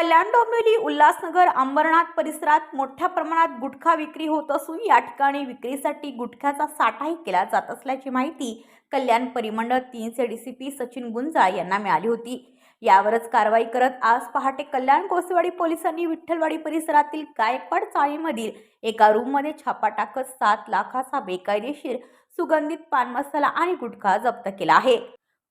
कल्याण डोंबिवली उल्हासनगर अंबरनाथ परिसरात मोठ्या प्रमाणात गुटखा विक्री होत असून या ठिकाणी विक्रीसाठी गुटख्याचा साठाही केला जात असल्याची माहिती कल्याण परिमंडळ तीनचे डीसीपी सचिन गुंजाळ यांना मिळाली होती. यावरच कारवाई करत आज पहाटे कल्याण कोसेवाडी पोलिसांनी विठ्ठलवाडी परिसरातील गायकवाड चाळीमधील एका रूममध्ये छापा टाकत सात लाखाचा बेकायदेशीर सुगंधित पान मसाला आणि गुटखा जप्त केला आहे.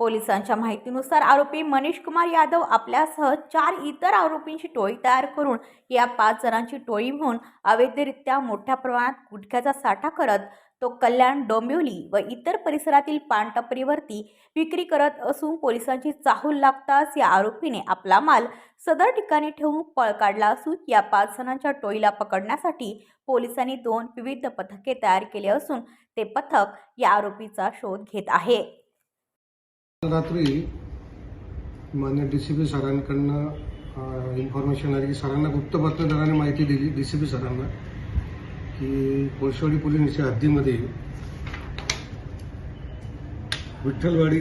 पोलिसांच्या माहितीनुसार आरोपी मनीष कुमार यादव आपल्यासह चार इतर आरोपींची टोळी तयार करून या पाच जणांची टोळी म्हणून अवैधरित्या मोठ्या प्रमाणात गुटख्याचा साठा करत तो कल्याण डोंबिवली व इतर परिसरातील पानटपरीवरती विक्री करत असून पोलिसांची चाहूल लागताच या आरोपीने आपला माल सदर ठिकाणी ठेवून पळ काढला असून या पाच जणांच्या टोळीला पकडण्यासाठी पोलिसांनी दोन विविध पथके तयार केले असून ते पथक या आरोपीचा शोध घेत आहे. रात्री मान्य डी सी पी सरांकडनं इन्फॉर्मेशन आली की सरांना गुप्त बातमीदाराने माहिती दिली डी सी पी सरांना की कोळशेवाडी पोलीस हद्दीमध्ये विठ्ठलवाडी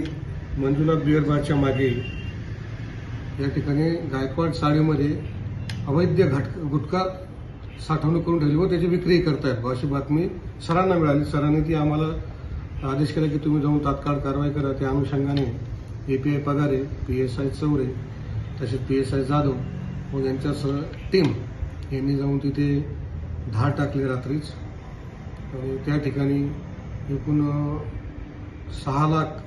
मंजुला बिअर बारच्या मागे या ठिकाणी गायकवाड साडीमध्ये अवैध घटक गुटखा साठवणूक करून ठेवली व त्याची विक्री करतायत. अशी बातमी सरांना मिळाली. सरांनी ती आम्हाला आदेश केला की तुम्ही जाऊन तात्काळ कारवाई करा. त्या अनुषंगाने A P I Pagare P S I Chaure तसेच पी एस आय जाधव व यांच्यासह टीम यांनी जाऊन तिथे धाड टाकली रात्रीच. आणि त्या ठिकाणी एकूण सहा लाख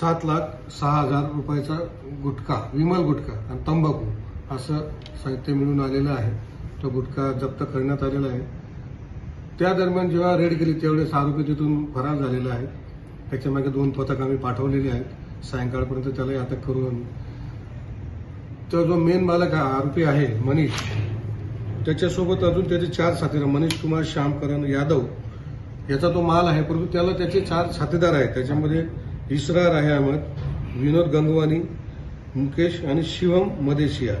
सात लाख सहा हजार रुपयाचा गुटखा विमल गुटखा आणि तंबाखू असं साहित्य मिळून आलेलं आहे. तो गुटखा जप्त करण्यात आलेला आहे. त्या दरम्यान जेव्हा रेड केली त्यावेळेस आरोपी तिथून फरार झालेला आहे. त्याच्यामागे दोन पथक आम्ही पाठवलेली आहेत. सायंकाळपर्यंत त्यालाही अटक करून तो जो मेन मालक हा आरोपी आहे मनीष त्याच्यासोबत अजून त्याचे चार साथीदार मनीष कुमार श्यामकरण यादव याचा तो माल आहे. परंतु त्याला त्याचे चार साथीदार आहेत. त्याच्यामध्ये इसरार आहे अहमद विनोद गंगवानी मुकेश आणि शिवम मदेशिया.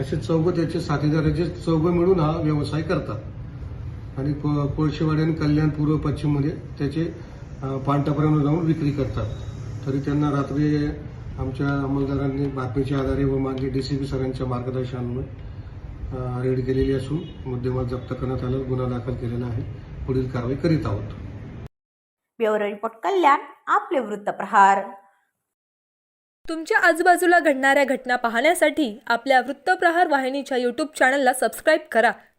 असे चौघं त्याचे साथीदार आहेत, जे चौघं मिळून हा व्यवसाय करतात. आणि को- कोळशेवाडी आणि कल्याण पूर्व पश्चिममध्ये त्याचे अं, पानटापर्यंत जाऊन विक्री करतात. तरी त्यांना रात्री आमच्या अंमलदारांनी बातमीच्या आधारे व मागे डीसीपी सरांच्या मार्गदर्शनामुळे रेड केलेली असून मुद्देमाल जप्त करण्यात आला गुन्हा दाखल केलेला आहे. पुढील कारवाई करीत आहोत. ब्युरो रिपोर्ट कल्याण आपले वृत्तप्रहार तुमच्या आजूबाजूला घडणाऱ्या घटना पाहण्यासाठी आपल्या वृत्तप्रहार वाहिनीच्या यूट्यूब चॅनलला सबस्क्राईब करा.